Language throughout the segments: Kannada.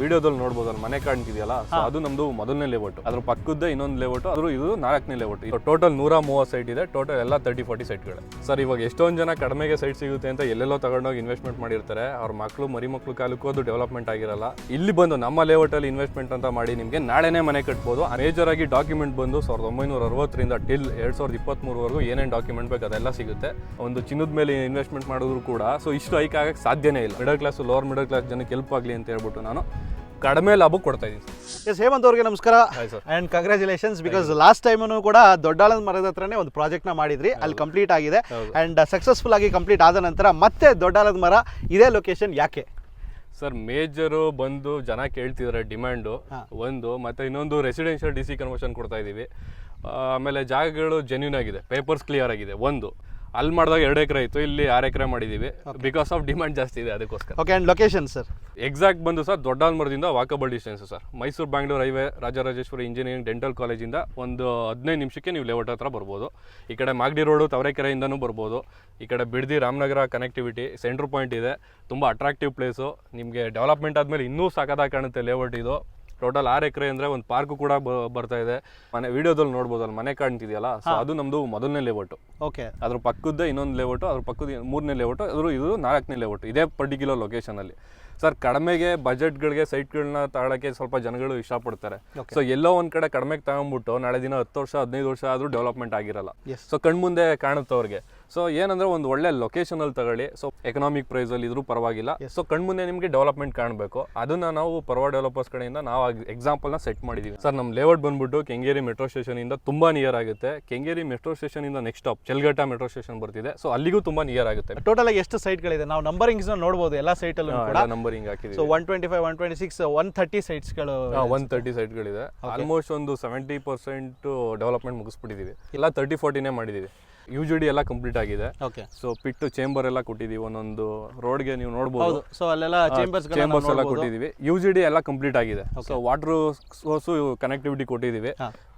ವಿಡಿಯೋದಲ್ಲಿ ನೋಡ್ಬೋದಲ್ಲ ಮನೆ ಕಾಣ್ತಿದೆಯಲ್ಲ ಸೊ ಅದು ನಮ್ದು ಮೊದಲನೇ ಲೇಔಟ್ ಅದ್ರ ಪಕ್ಕದ ಇನ್ನೊಂದು ಲೇಔಟ್ ಅದ್ರ ಇದು ನಾಲ್ಕನೇ ಲೇಔಟ್ ಟೋಟಲ್ ನೂರ ಮೂವತ್ತು ಸೈಟ್ ಇದೆ ಟೋಟಲ್ ಎಲ್ಲ ತರ್ಟಿ ಫಾರ್ಟಿ ಸೈಟ್ಗಳು ಸರ್ ಇವಾಗ ಎಷ್ಟೊಂದು ಜನ ಕಡಿಮೆಗೆ ಸೈಟ್ ಸಿಗುತ್ತೆ ಅಂತ ಎಲ್ಲೆಲ್ಲೋ ತಗೊಂಡೋಗಿ ಇನ್ವೆಸ್ಟ್ಮೆಂಟ್ ಮಾಡಿರ್ತಾರೆ. ಅವ್ರ ಮಕ್ಕಳು ಮರಿ ಮಕ್ಕಳು ಕಾಲಕ್ಕೂ ಅದು ಡೆವಲಪ್ಮೆಂಟ್ ಆಗಿರಲ್ಲ. ಇಲ್ಲಿ ಬಂದು ನಮ್ಮ ಲೇಔಟ್ ಅಲ್ಲಿ ಇನ್ವೆಸ್ಟ್ಮೆಂಟ್ ಅಂತ ಮಾಡಿ ನಿಮಗೆ ನಾಳೆನೇ ಮನೆ ಕಟ್ಬೋದು. ಮೇಜರ್ ಆಗಿ ಡಾಕ್ಯುಮೆಂಟ್ ಬಂದು ಸಾವಿರದ ಒಂಬೈನೂರ ಅರವತ್ತರಿಂದ ಟಿಲ್ ಎರಡ್ ಸಾವಿರದ ಇಪ್ಪತ್ಮೂರವರೆಗೂ ಏನೇನು ಡಾಕ್ಯುಮೆಂಟ್ ಬೇಕು ಅದೆಲ್ಲ ಸಿಗುತ್ತೆ. ಒಂದು ಚಿನ್ನದ ಮೇಲೆ ಇನ್ವೆಸ್ಟ್ಮೆಂಟ್ ಮಾಡಿದ್ರು ಕೂಡ ಸೊ ಇಷ್ಟು ಹೈಕ್ ಆಗಕ್ಕೆ ಸಾಧ್ಯನೇ ಇಲ್ಲ. Middle class lower middle class ಜನಕ್ಕೆ ಹೆಲ್ಪ್ ಆಗಲಿ ಅಂತ ಹೇಳ್ಬಿಟ್ಟು ನಾನು ಕಡಿಮೆ ಲಾಭ ಕೊಡ್ತಾ ಇದ್ದೀನಿ ಎಸ್ ಹೇಮಂತ್ ಅವ್ರಿಗೆ ನಮಸ್ಕಾರ. And congratulations because last time ಕೂಡ ದೊಡ್ಡಾಳದ ಮರದ ಹತ್ರನೇ ಒಂದು ಪ್ರಾಜೆಕ್ಟ್ನ ಮಾಡಿದ್ರಿ. ಅಲ್ಲಿ ಕಂಪ್ಲೀಟ್ ಆಗಿದೆ. ಅಂಡ್ ಸಕ್ಸಸ್ಫುಲ್ ಆಗಿ ಕಂಪ್ಲೀಟ್ ಆದ ನಂತರ ಮತ್ತೆ ದೊಡ್ಡಾಳದ ಮರ ಇದೇ ಲೊಕೇಶನ್ ಯಾಕೆ? ಸರ್ ಮೇಜರು ಬಂದು ಜನ ಕೇಳ್ತಿದ್ದಾರೆ ಡಿಮ್ಯಾಂಡು ಒಂದು ಮತ್ತೆ ಇನ್ನೊಂದು ರೆಸಿಡೆನ್ಷಿಯಲ್ ಡಿ ಸಿ ಕನ್ವರ್ಷನ್ ಕೊಡ್ತಾ ಇದ್ದೀವಿ ಆಮೇಲೆ ಜಾಗಗಳು ಜೆನ್ಯೂನ್ ಆಗಿದೆ ಪೇಪರ್ಸ್ ಕ್ಲಿಯರ್ ಆಗಿದೆ. ಒಂದು ಅಲ್ಲಿ ಮಾಡಿದಾಗ ಎರಡು ಎಕರೆ ಇತ್ತು ಇಲ್ಲಿ ಆರು ಎಕರೆ ಮಾಡಿದ್ದೀವಿ ಬಿಕಾಸ್ ಆಫ್ ಡಿಮ್ಯಾಂಡ್ ಜಾಸ್ತಿ ಇದೆ ಅದಕ್ಕೋಸ್ಕರ. Okay and location sir exact ಬಂದು sir ದೊಡ್ಡಾಲ್ಮರದಿಂದ walkable distance sir Mysuru Bangalore highway Rajarajeshwari engineering dental ಕಾಲೇಜಿಂದ ಒಂದು ಹದಿನೈದು ನಿಮಿಷಕ್ಕೆ ನೀವು ಲೇಔಟ್ ಹತ್ರ ಬರ್ಬೋದು. ಈ ಕಡೆ ಮಾಗಡಿ ರೋಡು ತವರೆಕೆರೆಯಿಂದನೂ ಬರ್ಬೋದು. ಈ ಕಡೆ Bidadi Ramanagara connectivity centre point ಇದೆ. ತುಂಬ ಅಟ್ರಾಕ್ಟಿವ್ ಪ್ಲೇಸು ನಿಮಗೆ ಡೆವಲಪ್ಮೆಂಟ್ ಆದಮೇಲೆ ಇನ್ನೂ ಸಾಕದಾಗಿ ಕಾಣುತ್ತೆ ಲೇಔಟ್ ಇದು. ಟೋಟಲ್ ಆರು ಎಕರೆ ಅಂದರೆ ಒಂದು ಪಾರ್ಕು ಕೂಡ ಬರ್ತಾ ಇದೆ. ಮನೆ ವಿಡಿಯೋದಲ್ಲಿ ನೋಡ್ಬೋದಲ್ಲ ಮನೆ ಕಾಣ್ತಿದೆಯಲ್ಲ? ಸೊ ಅದು ನಮ್ಮದು ಮೊದಲನೇ ಲೇಔಟು ಓಕೆ ಅದ್ರ ಪಕ್ಕದ ಇನ್ನೊಂದು ಲೇಔಟು ಅದ್ರ ಪಕ್ಕದ ಮೂರನೇ ಲೇಔಟು ಅದ್ರ ಇದು ನಾಲ್ಕನೇ ಲೇಔಟ್ ಇದೇ ಪರ್ಟಿಕ್ಯುಲರ್ ಲೊಕೇಶನಲ್ಲಿ ಸರ್ ಕಡಿಮೆಗೆ ಬಜೆಟ್ಗಳಿಗೆ ಸೈಟ್ಗಳನ್ನ ತಗೊಳಕ್ಕೆ ಸ್ವಲ್ಪ ಜನಗಳು ಇಷ್ಟಪಡ್ತಾರೆ. ಸೊ ಎಲ್ಲೋ ಒಂದ್ ಕಡೆ ಕಡಿಮೆಗೆ ತಗೊಂಡ್ಬಿಟ್ಟು ನಾಳೆ ದಿನ ಹತ್ತು ವರ್ಷ ಹದಿನೈದು ವರ್ಷ ಆದ್ರೂ ಡೆವಲಪ್ಮೆಂಟ್ ಆಗಿರಲ್ಲ. ಸೊ ಕಣ್ಮುಂದೆ ಕಾಣುತ್ತೆ ಅವ್ರಿಗೆ. ಸೊ ಏನಂದ್ರೆ ಒಂದು ಒಳ್ಳೆ ಲೊಕೇಶನ್ ಅಲ್ಲಿ ತಗೊಳ್ಳಿ. ಸೊ ಎಕನಾಮಿಕ್ ಪ್ರೈಸ್ ಅಲ್ಲಿ ಇದ್ರೂ ಪರವಾಗಿಲ್ಲ. ಸೊ ಕಣ್ಮುಂದೆ ನಿಮಗೆ ಡೆವಲಪ್ಮೆಂಟ್ ಕಾಣಬೇಕು. ಅದನ್ನ ನಾವು ಪರ್ವ ಡೆವಲಪರ್ಸ್ ಕಡೆಯಿಂದ ನಾವು ಎಕ್ಸಾಂಪಲ್ನ ಸೆಟ್ ಮಾಡಿದೀವಿ. ಸರ್ ನಮ್ಮ ಲೇಔಟ್ ಬಂದ್ಬಿಟ್ಟು ಕೆಂಗೇರಿ ಮೆಟ್ರೋ ಸ್ಟೇಷನ್ ಇಂದ ತುಂಬಾ ನಿಯರ್ ಆಗುತ್ತೆ. ಕೆಂಗೇರಿ ಮೆಟ್ರೋ ಸ್ಟೇಷನ್ ಇಂದ next stop Challaghatta metro station ಬರ್ತಿದೆ. ಸೊ ಅಲ್ಲಿಗೂ ತುಂಬಾ ನಿಯರ್ ಆಗುತ್ತೆ. ಟೋಟಲ್ ಆಗಿ ಎಷ್ಟು ಸೈಟ್ಗಳಿದೆ ನಾವು ನಂಬರಿಂಗ್ಸ್ ನೋಡಬಹುದು ಎಲ್ಲ ಸೈಟಲ್ಲೂ ಕೂಡ. ನಂಬರಿಂಗ್ ಹಾಕಿದೆ so one twenty five one twenty six one thirty ಸೈಟ್ಸ್ಗಳು one thirty ಸೈಟ್ಗಳಿದೆ ಆಲ್ಮೋಸ್ಟ್ ಒಂದು ಸೆವೆಂಟಿ ಪರ್ಸೆಂಟ್ ಡೆವಲಪ್ಮೆಂಟ್ ಮುಗಿಸ್ಬಿಟ್ಟಿದೀವಿ. ಎಲ್ಲ ತರ್ಟಿ ಫೋರ್ಟಿನೇ ಮಾಡಿದೀವಿ. ಯು ಜಿ ಡಿ ಎಲ್ಲ ಕಂಪ್ಲೀಟ್ ಆಗಿದೆ. ಓಕೆ ಸೊ ಪಿಟ್ಟು ಚೇಂಬರ್ ಎಲ್ಲ ಕೊಟ್ಟಿದೀವಿ ಒಂದೊಂದು ರೋಡ್ಗೆ ನೀವು ನೋಡ್ಬೋದು. ಹೌದು. ಸೊ ಅಲ್ಲೆಲ್ಲ ಚೇಂಬರ್ಸ್ ಚೇಂಬರ್ಸ್ ಎಲ್ಲ ಕೊಟ್ಟಿದೀವಿ ಯು ಜಿ ಡಿ ಎಲ್ಲ ಕಂಪ್ಲೀಟ್ ಆಗಿದೆ. ಸೊ ವಾಟರ್ ಸೋರ್ಸು ಕನೆಕ್ಟಿವಿಟಿ ಕೊಟ್ಟಿದ್ದೀವಿ.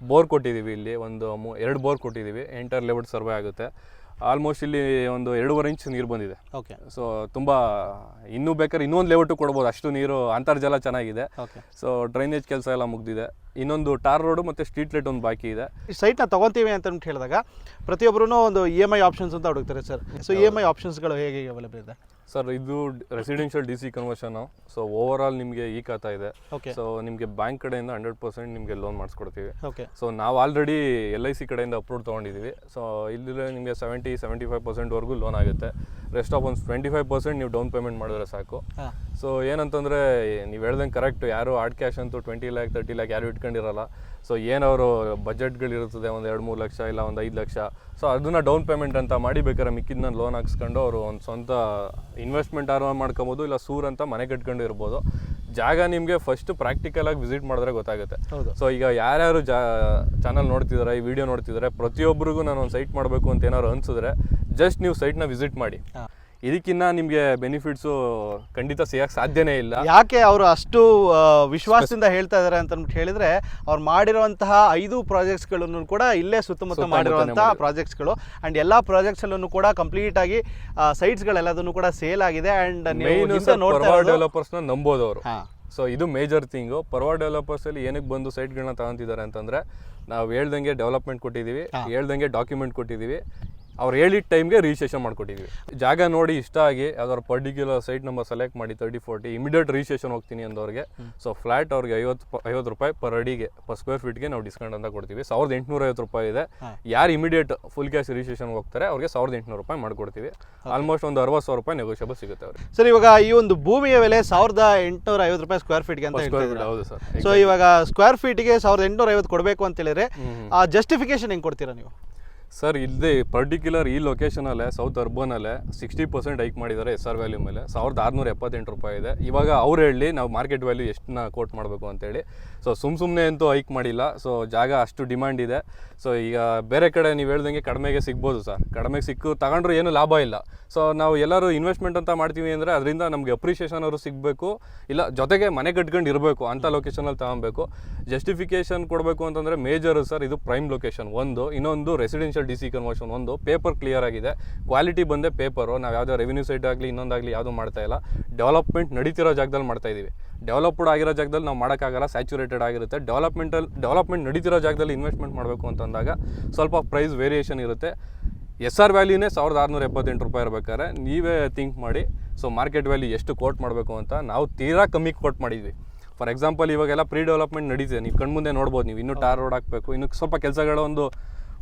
ಬೋರ್ ಕೊಟ್ಟಿದ್ದೀವಿ ಇಲ್ಲಿ. ಒಂದು ಮೂ- ಎರಡು ಬೋರ್ ಕೊಟ್ಟಿದ್ದೀವಿ. ಎಂಟರ್ ಲೆವೆಲ್ ಸರ್ವೆ ಆಗುತ್ತೆ. ಆಲ್ಮೋಸ್ಟ್ ಇಲ್ಲಿ ಒಂದು ಎರಡೂವರೆ ಇಂಚ್ ನೀರು ಬಂದಿದೆ. ಓಕೆ ಸೊ ತುಂಬ ಇನ್ನೂ ಬೇಕಾದ್ರೆ ಇನ್ನೊಂದು ಲೇಔಟು ಕೊಡ್ಬೋದು. ಅಷ್ಟು ನೀರು ಅಂತರ್ಜಲ ಚೆನ್ನಾಗಿದೆ. ಓಕೆ ಸೊ ಡ್ರೈನೇಜ್ ಕೆಲಸ ಎಲ್ಲ ಮುಗಿದಿದೆ. ಇನ್ನೊಂದು ಟಾರ್ ರೋಡು ಮತ್ತು ಸ್ಟ್ರೀಟ್ ಲೈಟ್ ಒಂದು ಬಾಕಿ ಇದೆ. ಈ ಸೈಟ್ನ ತೊಗೊತೀವಿ ಅಂತ ಹೇಳಿದಾಗ ಪ್ರತಿಯೊಬ್ಬರೂ ಒಂದು ಇ ಎಂ ಐ ಆಪ್ಷನ್ಸ್ ಅಂತ ಹುಡುಕ್ತಾರೆ sir. So E M I ಆಪ್ಷನ್ಸ್ಗಳು ಹೇಗೆ ಅವೈಲೇಬಲ್ ಇದೆ? ಸರ್ ಇದು residential D C conversion so over all ನಿಮಗೆ ಈ ಖಾತಾ ಇದೆ. ಸೊ ನಿಮಗೆ ಬ್ಯಾಂಕ್ ಕಡೆಯಿಂದ ಹಂಡ್ರೆಡ್ ಪರ್ಸೆಂಟ್ ನಿಮಗೆ ಲೋನ್ ಮಾಡಿಸ್ಕೊಡ್ತೀವಿ. ಸೊ ನಾವು ಆಲ್ರೆಡಿ ಎಲ್ ಐ ಸಿ ಕಡೆಯಿಂದ ಅಪ್ರೂವ್ ತೊಗೊಂಡಿದ್ದೀವಿ ಸೊ ಇಲ್ಲಿ ನಿಮಗೆ ಸೆವೆಂಟಿ ಸೆವೆಂಟಿ ಫೈವ್ ಪರ್ಸೆಂಟ್ವರೆಗೂ ಲೋನ್ ಆಗುತ್ತೆ. ರೆಸ್ಟ್ ಆಫ್ ಒಂದು ಟ್ವೆಂಟಿ ಫೈವ್ ಪರ್ಸೆಂಟ್ ನೀವು ಡೌನ್ ಪೇಮೆಂಟ್ ಮಾಡಿದ್ರೆ ಸಾಕು. ಸೊ ಏನಂತಂದರೆ ನೀವು ಹೇಳ್ದಂಗೆ ಕರೆಕ್ಟ್ ಯಾರು ಆರ್ಟ್ ಕ್ಯಾಶ್ ಅಂತೂ ಟ್ವೆಂಟಿ ಲ್ಯಾಕ್ ತರ್ಟಿ ಲ್ಯಾಕ್ ಯಾರು ಇಟ್ಕೊಂಡಿರಲ್ಲ. ಸೊ ಏನವರು ಬಜೆಟ್ಗಳಿರುತ್ತದೆ ಒಂದು ಎರಡು ಮೂರು ಲಕ್ಷ ಇಲ್ಲ ಒಂದು ಐದು ಲಕ್ಷ. ಸೊ ಅದನ್ನು ಡೌನ್ ಪೇಮೆಂಟ್ ಅಂತ ಮಾಡಿ ಬೇಕಾದ್ರೆ ಮಿಕ್ಕಿದ್ನ ಲೋನ್ ಹಾಕ್ಸ್ಕೊಂಡು ಅವರು ಒಂದು ಸ್ವಂತ ಇನ್ವೆಸ್ಟ್ಮೆಂಟ್ ಆರ್ ಮಾಡ್ಕೊಬೋದು ಇಲ್ಲ ಸೂರ್ ಅಂತ ಮನೆ ಕಟ್ಕೊಂಡು ಇರ್ಬೋದು. ಜಾಗ ನಿಮಗೆ ಫಸ್ಟ್ ಪ್ರಾಕ್ಟಿಕಲ್ ಆಗಿ ವಿಸಿಟ್ ಮಾಡಿದ್ರೆ ಗೊತ್ತಾಗುತ್ತೆ. ಹೌದು. ಸೊ ಈಗ ಯಾರ್ಯಾರು ಜಾ ಚಾನಲ್ ನೋಡ್ತಿದ್ದಾರೆ ಈ ವಿಡಿಯೋ ನೋಡ್ತಿದ್ದಾರೆ ಪ್ರತಿಯೊಬ್ಬರಿಗೂ ನಾನು ಒಂದು ಸೈಟ್ ಮಾಡಬೇಕು ಅಂತ ಏನಾದ್ರು ಅನ್ಸಿದ್ರೆ ಜಸ್ಟ್ ನೀವು ಸೈಟ್ನ ವಿಸಿಟ್ ಮಾಡಿ. ಇದಕ್ಕಿನ್ನ ನಿಮಗೆ ಬೆನಿಫಿಟ್ಸು ಖಂಡಿತ ಸಿಗಕ್ಕೆ ಸಾಧ್ಯನೇ ಇಲ್ಲ. ಯಾಕೆ ಅವರು ಅಷ್ಟು ಆ, ವಿಶ್ವಾಸದಿಂದ ಹೇಳ್ತಾ ಇದ್ದಾರೆ ಅಂತ ಅಂದ್ಬಿಟ್ಟು ಹೇಳಿದ್ರೆ ಅವ್ರು ಮಾಡಿರುವಂತಹ ಐದು ಪ್ರಾಜೆಕ್ಟ್ಸ್ಗಳನ್ನು ಕೂಡ ಇಲ್ಲೇ ಸುತ್ತಮುತ್ತ ಸುತ್ತಮುತ್ತನೇ ಮಾಡಿರುವಂತಹ ಪ್ರಾಜೆಕ್ಟ್ಸ್ ಪ್ರಾಜೆಕ್ಟ್ಸ್ಗಳು ಅಂಡ್ ಎಲ್ಲಾ ಪ್ರಾಜೆಕ್ಟ್ಸ್ ಕೂಡ ಕಂಪ್ಲೀಟ್ ಆಗಿ ಸೈಟ್ಸ್ಗಳೆಲ್ಲದನ್ನು ಕೂಡ ಸೇಲ್ ಆಗಿದೆ ಅಂಡ್ ನೀವು ಮೇನ್ ಹಿಂದೆ ನೋಡ್ತಾ ಪರ್ವಾ ಇರೋದು ಡೆವಲಪರ್ಸ್ನ ನಂಬೋದು ಅವರು ಹಾ. ಸೊ ಇದು ಮೇಜರ್ ಥಿಂಗು ಪರ್ವಾ ಡೆವಲಪರ್ಸ್ ಅಲ್ಲಿ ಏನಕ್ಕೆ ಬಂದು ಸೈಟ್ಗಳನ್ನ ತಗೊಂತಿದ್ದಾರೆ ಅಂತಂದ್ರೆ ನಾವು ಹೇಳ್ದಂಗೆ ಡೆವಲಪ್ಮೆಂಟ್ ಕೊಟ್ಟಿದ್ದೀವಿ ಹೇಳ್ದಂಗೆ ಡಾಕ್ಯುಮೆಂಟ್ ಕೊಟ್ಟಿದ್ದೀವಿ. ಅವ್ರು ಹೇಳಿದ ಟೈಮ್ಗೆ ರಿಜಿಸ್ಟ್ರೇಷನ್ ಮಾಡ್ಕೊಟ್ಟಿದ್ವಿ. ಜಾಗ ನೋಡಿ ಇಷ್ಟ ಆಗಿ ಯಾವ್ದಾದ್ರು ಪರ್ಟಿಕ್ಯುಲರ್ ಸೈಟ್ ನಂಬರ್ ಸೆಲೆಕ್ಟ್ ಮಾಡಿ ತರ್ಟಿ ಫೋರ್ಟಿ ಇಮಿಡಿಯೇಟ್ ರಿಜಿಸ್ಟ್ರೇಷನ್ ಹೋಗ್ತೀನಿ ಅಂದವ್ರಿಗೆ. ಸೊ ಫ್ಲಾಟ್ ಅವ್ರಿಗೆ ಐವತ್ತು ಐವತ್ತು ರೂಪಾಯಿ ಪರ್ ಅಡಿಗೆ ಪರ್ ಸ್ಕ್ವೇರ್ ಫೀಟ್ಗೆ ನಾವು ಡಿಸ್ಕೌಂಟ್ ಅಂತ ಕೊಡ್ತೀವಿ. ಸಾವಿರದ ಎಂಟುನೂರ ಐವತ್ತು ರೂಪಾಯಿ ಇದೆ. ಯಾರು ಇಮಿಡಿಯೇಟ್ ಫುಲ್ ಕ್ಯಾಶ್ ರಿಜಿಸ್ಟ್ರೇಷನ್ ಹೋಗ್ತಾರೆ ಅವ್ರಿಗೆ ಸಾವಿರದ ಎಂಟುನೂರು ರೂಪಾಯಿ ಮಾಡ್ಕೊಡ್ತೀವಿ. ಆಲ್ಮೋಸ್ಟ್ ಒಂದು ಅರವತ್ತು ಸಾವಿರ ರೂಪಾಯಿ ನೆಗೋಷಿಯಬಲ್ ಸಿಗುತ್ತೆ ಅವ್ರಿಗೆ. ಸರ್ ಇವಾಗ ಈ ಒಂದು ಭೂಮಿಯ ಬೆಲೆ ಸಾವಿರದ ಎಂಟುನೂರ ಐವತ್ತು ರೂಪಾಯಿ ಸ್ಕ್ವೇರ್ ಫೀಟ್ಗೆ ಅಂತ ಇದ್ದೀರಾ. ಹೌದು ಸರ್ ಸೊ ಇವಾಗ ಸ್ಕ್ವೇರ್ ಫೀಟ್ಗೆ ಸಾವಿರದ ಎಂಟುನೂರ ಐವತ್ತು ಕೊಡಬೇಕು ಅಂತ ಹೇಳಿದ್ರೆ ಆ ಜಸ್ಟಿಫಿಕೇಶನ್ ಹೆಂಗೆ ಕೊಡ್ತೀರಾ ನೀವು? ಸರ್ ಇಲ್ಲಿ ಪರ್ಟಿಕ್ಯುಲರ್ ಈ ಲೊಕೇಶನಲ್ಲೇ ಸೌತ್ ಅರ್ಬನಲ್ಲೇ ಸಿಕ್ಸ್ಟಿ ಪರ್ಸೆಂಟ್ ಹೈಕ್ ಮಾಡಿದ್ದಾರೆ ಎಸ್ ಆರ್ ವ್ಯಾಲ್ಯೂ ಮೇಲೆ. ಸಾವಿರದ ಆರುನೂರ ಎಪ್ಪತ್ತೆಂಟು ರೂಪಾಯಿ ಇದೆ. ಇವಾಗ ಅವ್ರು ಹೇಳಿ ನಾವು ಮಾರ್ಕೆಟ್ ವ್ಯಾಲ್ಯೂ ಎಷ್ಟನ್ನ ಕೋಟ್ ಮಾಡಬೇಕು ಅಂತೇಳಿ ಸೊ ಸುಮ್ಮ ಸುಮ್ಮನೆ ಅಂತೂ ಹೈಕ್ ಮಾಡಿಲ್ಲ. ಸೊ ಜಾಗ ಅಷ್ಟು ಡಿಮ್ಯಾಂಡ್ ಇದೆ. ಸೊ ಈಗ ಬೇರೆ ಕಡೆ ನೀವು ಹೇಳ್ದಂಗೆ ಕಡಿಮೆಗೆ ಸಿಗ್ಬೋದು ಸರ್. ಕಡಿಮೆಗೆ ಸಿಕ್ಕು, ತಗೊಂಡ್ರು ಏನು ಲಾಭ ಇಲ್ಲ. ಸೊ ನಾವು ಎಲ್ಲರೂ ಇನ್ವೆಸ್ಟ್ಮೆಂಟ್ ಅಂತ ಮಾಡ್ತೀವಿ ಅಂದರೆ ಅದರಿಂದ ನಮಗೆ ಅಪ್ರಿಷಿಯೇಷನ್ ಅವರು ಸಿಗಬೇಕು. ಇಲ್ಲ, ಜೊತೆಗೆ ಮನೆ ಕಟ್ಕೊಂಡು ಇರಬೇಕು ಅಂಥ ಲೊಕೇಶನಲ್ಲಿ ತಗೊಬೇಕು. ಜಸ್ಟಿಫಿಕೇಷನ್ ಕೊಡಬೇಕು ಅಂತಂದರೆ ಮೇಜರು ಸರ್, ಇದು ಪ್ರೈಮ್ ಲೊಕೇಶನ್ ಒಂದು. ಇನ್ನೊಂದು residential residential D C conversion ಒಂದು. ಪೇಪರ್ ಕ್ಲಿಯರ್ ಆಗಿದೆ. ಕ್ವಾಲಿಟಿ ಬಂದೇ ಪೇಪರು ನಾವು ಯಾವುದೇ ರೆವಿನ್ಯೂ ಸೈಟ್ ಆಗಲಿ ಇನ್ನೊಂದಾಗಲಿ ಯಾವುದು ಮಾಡ್ತಾ ಇಲ್ಲ. ಡೆವಲಪ್ಮೆಂಟ್ ನಡೀತಿರೋ ಜಾಗದಲ್ಲಿ ಮಾಡ್ತಾ ಇದ್ದೀವಿ ಡೆವಲಪ್ಡ್ ಆಗಿರೋ ಜಾಗದಲ್ಲಿ ನಾವು ಮಾಡೋಕ್ಕಾಗಲ್ಲ. ಸ್ಯಾಚುರೇಟೆಡ್ ಆಗಿರುತ್ತೆ. ಡೆವಲಪ್ಮೆಂಟಲ್ಲಿ ಡೆವಲಪ್ಮೆಂಟ್ ನಡೀತಿರೋ ಜಾಗದಲ್ಲಿ ಇನ್ವೆಸ್ಟ್ಮೆಂಟ್ ಮಾಡಬೇಕು ಅಂತಂದಾಗ ಸ್ವಲ್ಪ ಪ್ರೈಸ್ ವೇರಿಯೇಷನ್ ಇರುತ್ತೆ. ಎಸ್ ಆರ್ ವ್ಯಾಲ್ಯೂನೇ ಸಾವಿರದ ಆರುನೂರ ಎಪ್ಪತ್ತೆಂಟು ರೂಪಾಯಿ ಇರಬೇಕಾದ್ರೆ ನೀವೇ ಥಿಂಕ್ ಮಾಡಿ. ಸೊ ಮಾರ್ಕೆಟ್ ವ್ಯಾಲ್ಯೂ ಎಷ್ಟು ಕೋಟ್ ಮಾಡಬೇಕು ಅಂತ ನಾವು ತೀರಾ ಕಮ್ಮಿ ಕೋಟ್ ಮಾಡಿದ್ವಿ. ಫಾರ್ ಎಕ್ಸಾಂಪಲ್ ಇವಾಗೆಲ್ಲ ಪ್ರೀ ಡೆವಲಪ್ಮೆಂಟ್ ನಡೀತಿದೆ. ನೀವು ಕಣ್ಮುಂದೆ ನೋಡ್ಬೋದು. ನೀವು ಇನ್ನೂ ಟಾರ್ ರೋಡ್ ಹಾಕಬೇಕು. ಇನ್ನು ಸ್ವಲ್ಪ ಕೆಲಸಗಳ ಒಂದು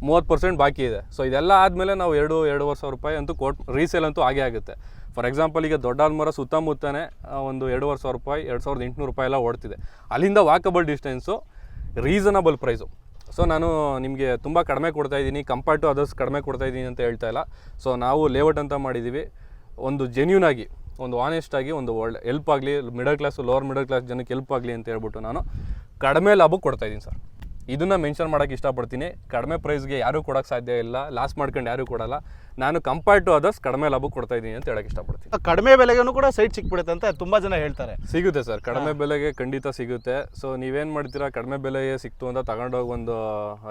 ಮೂವತ್ತು ಪರ್ಸೆಂಟ್ ಬಾಕಿ ಇದೆ. ಸೊ ಇದೆಲ್ಲ ಆದಮೇಲೆ ನಾವು ಎರಡು, ಎರಡೂವರೆ ಸಾವಿರ ರೂಪಾಯಿ ಅಂತೂ ಕೋಟ್ ರೀಸೇಲ್ ಅಂತೂ ಆಗೇ ಆಗುತ್ತೆ. ಫಾರ್ ಎಕ್ಸಾಂಪಲ್ ಈಗ ದೊಡ್ಡ ಆಲ್ಮರ ಸುತ್ತಮುತ್ತನೇ ಒಂದು ಎರಡೂವರೆ ಸಾವಿರ ರೂಪಾಯಿ, ಎರಡು ಸಾವಿರದ ಎಂಟುನೂರು ರೂಪಾಯಿ ಎಲ್ಲ ಓಡ್ತಿದೆ. ಅಲ್ಲಿಂದ walkable distance reasonable price so ನಾನು ನಿಮಗೆ ತುಂಬ ಕಡಿಮೆ ಕೊಡ್ತಾ ಇದ್ದೀನಿ ಕಂಪೇರ್ ಟು ಅದರ್ಸ್ ಕಡಿಮೆ ಕೊಡ್ತಾ ಇದ್ದೀನಿ ಅಂತ ಹೇಳ್ತಾ ಇಲ್ಲ. ಸೊ ನಾವು ಲೇಔಟ್ ಅಂತ ಮಾಡಿದ್ದೀವಿ ಒಂದು ಜೆನ್ಯೂನ್ ಆಗಿ, ಒಂದು ಆನೆಸ್ಟ್ ಆಗಿ, ಒಂದು ಒಳ್ಳೆ ಹೆಲ್ಪ್ ಆಗಲಿ middle class lower middle class ಜನಕ್ಕೆ ಹೆಲ್ಪ್ ಆಗಲಿ ಅಂತ ಹೇಳ್ಬಿಟ್ಟು ನಾನು ಕಡಿಮೆ ಲಾಭಕ್ಕೆ ಕೊಡ್ತಾ ಇದ್ದೀನಿ ಸರ್. ಇದನ್ನ ಮೆನ್ಷನ್ ಮಾಡೋಕ್ಕೆ ಇಷ್ಟಪಡ್ತೀನಿ. ಕಡಿಮೆ ಪ್ರೈಸ್ಗೆ ಯಾರೂ ಕೊಡೋಕ್ಕೆ ಸಾಧ್ಯ ಇಲ್ಲ. ಲಾಸ್ ಮಾಡ್ಕೊಂಡು ಯಾರೂ ಕೊಡಲ್ಲ. ನಾನು ಕಂಪೇರ್ ಟು ಅದರ್ಸ್ ಕಡಿಮೆ ಲಾಭ ಕೊಡ್ತಾ ಇದ್ದೀನಿ ಅಂತ ಹೇಳಕ್ಕೆ ಇಷ್ಟಪಡ್ತೀನಿ. ಕಡಿಮೆ ಬೆಲೆಗೂ ಕೂಡ ಸೈಟ್ ಸಿಕ್ಬಿಡುತ್ತೆ ಅಂತ ತುಂಬ ಜನ ಹೇಳ್ತಾರೆ. ಸಿಗುತ್ತೆ ಸರ್. ಕಡಿಮೆ ಬೆಲೆಗೆ ಖಂಡಿತ ಸಿಗುತ್ತೆ. ಸೊ ನೀವೇನು ಮಾಡ್ತೀರಾ? ಕಡಿಮೆ ಬೆಲೆಗೆ ಸಿಕ್ತು ಅಂತ ತಗೊಂಡೋಗಿ ಒಂದು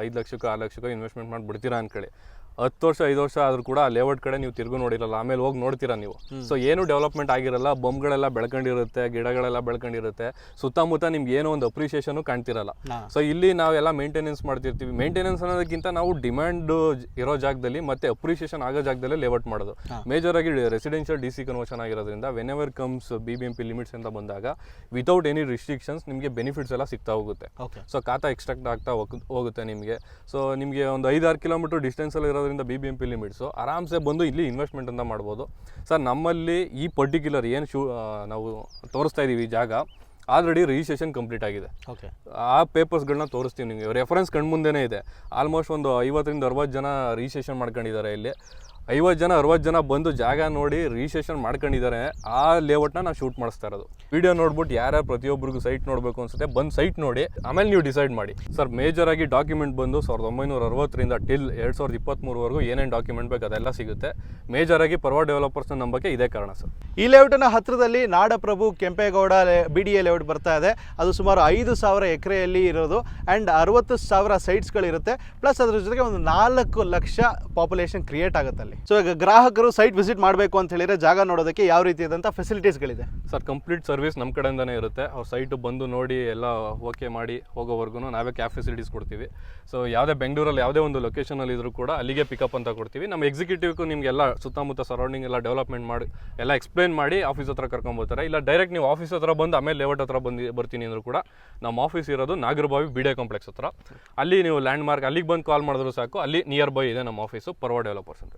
ಐದು ಲಕ್ಷಕ್ಕೋ ಆರು ಲಕ್ಷಕ್ಕೋ ಇನ್ವೆಸ್ಟ್ಮೆಂಟ್ ಮಾಡಿಬಿಡ್ತೀರಾ ಅಂದ್ಕೊಳ್ಳಿ ಹತ್ತು ವರ್ಷ ಐದು ವರ್ಷ ಆದ್ರೂ ಕೂಡ ಲೇಔಟ್ ಕಡೆ ನೀವು ತಿರುಗು ನೋಡಿರಲ್ಲ ಆಮೇಲೆ ಹೋಗಿ ನೋಡ್ತೀರಾ ನೀವು. ಸೊ ಏನು ಡೆವಲಪ್ಮೆಂಟ್ ಆಗಿರಲ್ಲ ಬೊಂಬ್ಗಳೆಲ್ಲ ಬೆಳ್ಕೊಂಡಿರುತ್ತೆ ಗಿಡಗಳೆಲ್ಲ ಬೆಳ್ಕೊಂಡಿರುತ್ತೆ ಸುತ್ತಮುತ್ತ ನಿಮ್ಗೆ ಏನೋ ಒಂದು ಅಪ್ರಿಷಿಯೇಷನ್ ಕಾಣ್ತಿರಲ್ಲ. ಸೊ ಇಲ್ಲಿ ನಾವೆಲ್ಲ ಮೇಂಟೆನೆನ್ಸ್ ಮಾಡ್ತಿರ್ತೀವಿ. ಮೇಂಟೆನೆನ್ಸ್ ಅನ್ನೋದಕ್ಕಿಂತ ನಾವು ಡಿಮ್ಯಾಂಡ್ ಇರೋ ಜಾಗದಲ್ಲಿ ಮತ್ತೆ ಅಪ್ರಿಷಿಯೇಷನ್ ಆಗೋ ಜಾಗದಲ್ಲಿ ಲೇಔಟ್ ಮಾಡೋದು. ಮೇಜರ್ ಆಗಿ ರೆಸಿಡೆನ್ಷಿಯಲ್ ಡಿ ಸಿ ಕನ್ವರ್ಷನ್ ಆಗಿರೋದ್ರಿಂದ whenever comes B B M P limits ಅಂತ ಬಂದಾಗ ವಿತೌಟ್ ಎನಿ ರಿಸ್ಟ್ರಿಕ್ಷನ್ಸ್ ನಿಮಗೆ ಬೆನಿಫಿಟ್ಸ್ ಎಲ್ಲ ಸಿಗ್ತಾ ಹೋಗುತ್ತೆ. ಸೊ ಖಾತಾ ಎಕ್ಸ್ಟ್ರಾಕ್ಟ್ ಆಗ್ತಾ ಹೋಗ್- ಹೋಗುತ್ತೆ ನಿಮಗೆ. ಸೊ ನಿಮಗೆ ಒಂದು ಐದಾರು ಕಿಲೋಮೀಟರ್ ಡಿಸ್ಟೆನ್ಸಲ್ಲಿ ಇರೋದ್ರಿಂದ B B M P limits ಆರಾಮ್ಸೆ ಬಂದು ಇಲ್ಲಿ ಇನ್ವೆಸ್ಟ್ಮೆಂಟ್ ಅಂತ ಮಾಡ್ಬೋದು. ಸರ್ ನಮ್ಮಲ್ಲಿ ಈ ಪರ್ಟಿಕ್ಯುಲರ್ ಏನು ಶೂ ನಾವು ತೋರಿಸ್ತಾ ಇದ್ದೀವಿ ಈ ಜಾಗ ಆಲ್ರೆಡಿ ರಿಜಿಸ್ಟ್ರೇಷನ್ ಕಂಪ್ಲೀಟ್ ಆಗಿದೆ. ಓಕೆ ಆ ಪೇಪರ್ಸ್ಗಳನ್ನ ತೋರಿಸ್ತೀವಿ ನಿಮಗೆ. ರೆಫರೆನ್ಸ್ ಕಣ್ಮುಂದೆನೇ ಇದೆ. ಆಲ್ಮೋಸ್ಟ್ ಒಂದು ಐವತ್ತರಿಂದ ಅರವತ್ತು ಜನ ರಿಜಿಸ್ಟ್ರೇಷನ್ ಮಾಡ್ಕೊಂಡಿದ್ದಾರೆ ಇಲ್ಲಿ. ಐವತ್ತು ಜನ ಅರವತ್ತು ಜನ ಬಂದು ಜಾಗ ನೋಡಿ ರಿಜಿಸ್ಟ್ರೇಷನ್ ಮಾಡ್ಕೊಂಡಿದ್ದಾರೆ. ಆ ಲೇಔಟ್ನ ನಾವು ಶೂಟ್ ಮಾಡಿಸ್ತಾ ಇರೋದು. ವಿಡಿಯೋ ನೋಡ್ಬಿಟ್ಟು ಯಾರ್ಯಾರು ಪ್ರತಿಯೊಬ್ಬರಿಗೂ ಸೈಟ್ ನೋಡಬೇಕು ಅನ್ಸುತ್ತೆ ಬಂದು ಸೈಟ್ ನೋಡಿ ಆಮೇಲೆ ನೀವು ಡಿಸೈಡ್ ಮಾಡಿ. ಸರ್ ಮೇಜರ್ ಆಗಿ ಡಾಕ್ಯುಮೆಂಟ್ ಬಂದು ಸಾವಿರದ ಒಂಬೈನೂರ ಅರವತ್ತರಿಂದ ಟಿಲ್ ಎರಡು ಸಾವಿರದ ಇಪ್ಪತ್ತ್ಮೂರವರೆಗೂ ಏನೇನು ಡಾಕ್ಯುಮೆಂಟ್ ಬೇಕು ಅದೆಲ್ಲ ಸಿಗುತ್ತೆ. ಮೇಜರ್ ಆಗಿ ಪರ್ವ ಡೆವಲಪರ್ಸ್ನ ನಂಬಕ್ಕೆ ಇದೇ ಕಾರಣ ಸರ್. ಈ ಲೇಔಟ್ನ ಹತ್ತಿರದಲ್ಲಿ Nadaprabhu Kempegowda B D A layout ಬರ್ತಾ ಇದೆ. ಅದು ಸುಮಾರು ಐದು ಸಾವಿರ ಎಕರೆಯಲ್ಲಿ ಇರೋದು ಆ್ಯಂಡ್ ಅರವತ್ತು ಸಾವಿರ ಸೈಟ್ಸ್ಗಳಿರುತ್ತೆ ಪ್ಲಸ್ ಅದ್ರ ಜೊತೆಗೆ ಒಂದು ನಾಲ್ಕು ಲಕ್ಷ ಪಾಪ್ಯುಲೇಷನ್ ಕ್ರಿಯೇಟ್ ಆಗುತ್ತೆ ಅಲ್ಲಿ. ಸೊ ಈಗ ಗ್ರಾಹಕರು ಸೈಟ್ ವಿಸಿಟ್ ಮಾಡಬೇಕು ಅಂತ ಹೇಳಿದ್ರೆ ಜಾಗ ನೋಡೋದಕ್ಕೆ ಯಾವ ರೀತಿಯಾದಂಥ ಫೆಸಿಲಿಟೀಸ್ಗಳಿದೆ ಸರ್ ಕಂಪ್ಲೀಟ್ ಸರ್ವಿಸ್ ನಮ್ಮ ಕಡೆಯಿಂದನೇ ಇರುತ್ತೆ. ಅವ್ರ ಸೈಟು ಬಂದು ನೋಡಿ ಎಲ್ಲ ಓಕೆ ಮಾಡಿ ಹೋಗೋವರೆಗೂ ನಾವೇ ಕ್ಯಾಬ್ ಫೆಸಿಲಿಟೀಸ್ ಕೊಡ್ತೀವಿ. ಸೊ ಯಾವುದೇ ಬೆಂಗಳೂರಲ್ಲಿ ಯಾವುದೇ ಒಂದು ಲೊಕೇಶನಲ್ಲಿ ಇದ್ರೂ ಕೂಡ ಅಲ್ಲಿಗೆ ಪಿಕಪ್ ಅಂತ ಕೊಡ್ತೀವಿ. ನಮ್ಮ ಎಕ್ಸಿಕ್ಯೂಟಿವ್ಗೂ ನಿಮಗೆಲ್ಲ ಸುತ್ತಮುತ್ತ ಸರೌಂಡಿಂಗ್ ಎಲ್ಲ ಡೆವಲಪ್ಮೆಂಟ್ ಮಾಡಿ, ಎಲ್ಲ ಎಕ್ಸ್ಪ್ಲೇನ್ ಮಾಡಿ ಆಫೀಸ್ ಹತ್ರ ಕರ್ಕೊಂಬೋತಾರೆ ಇಲ್ಲ ಡೈರೆಕ್ಟ್ ನೀವು ಆಫೀಸ್ ಹತ್ರ ಬಂದು ಆಮೇಲೆ ಲೇಔಟ್ ಹತ್ರ ಬಂದು ಬರ್ತೀನಿ ಅಂದರೂ ಕೂಡ ನಮ್ಮ ಆಫೀಸ್ ಇರೋದು ನಾಗರಬಾವಿ ಬಿ ಡಿ ಕಾಂಪ್ಲೆಕ್ಸ್ ಹತ್ರ. ಅಲ್ಲಿ ನೀವು ಲ್ಯಾಂಡ್ ಮಾರ್ಕ್ ಅಲ್ಲಿಗೆ ಬಂದು ಕಾಲ್ ಮಾಡಿದ್ರು ಸಾಕು. ಅಲ್ಲಿ ನಿಯರ್ ಬೈ ಇದೆ ನಮ್ಮ ಆಫೀಸು ಪರ್ವ ಡೆವಲಪರ್ಸ್ ಅಂತ